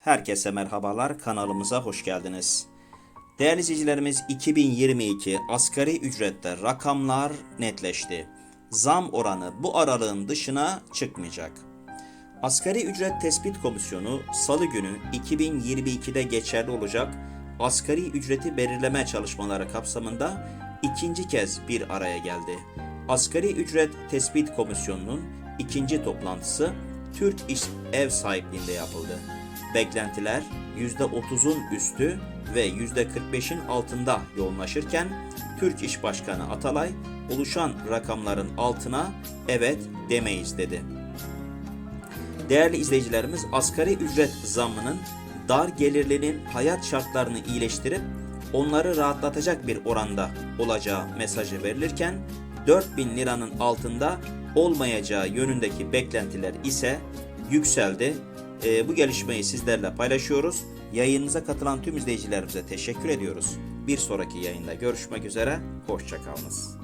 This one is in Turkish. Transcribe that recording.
Herkese merhabalar, kanalımıza hoş geldiniz. Değerli izleyicilerimiz 2022 asgari ücrette rakamlar netleşti. Zam oranı bu aralığın dışına çıkmayacak. Asgari ücret tespit komisyonu salı günü 2022'de geçerli olacak asgari ücreti belirleme çalışmaları kapsamında ikinci kez bir araya geldi. Asgari ücret tespit komisyonunun ikinci toplantısı Türk İş Ev sahipliğinde yapıldı. Beklentiler %30'un üstü ve %45'in altında yoğunlaşırken Türk İş Başkanı Atalay oluşan rakamların altına evet demeyiz dedi. Değerli izleyicilerimiz asgari ücret zammının dar gelirlinin hayat şartlarını iyileştirip onları rahatlatacak bir oranda olacağı mesajı verilirken 4000 liranın altında olmayacağı yönündeki beklentiler ise yükseldi. Ee, bu gelişmeyi sizlerle paylaşıyoruz. Yayınımıza katılan tüm izleyicilerimize teşekkür ediyoruz. Bir sonraki yayında görüşmek üzere. Hoşçakalınız.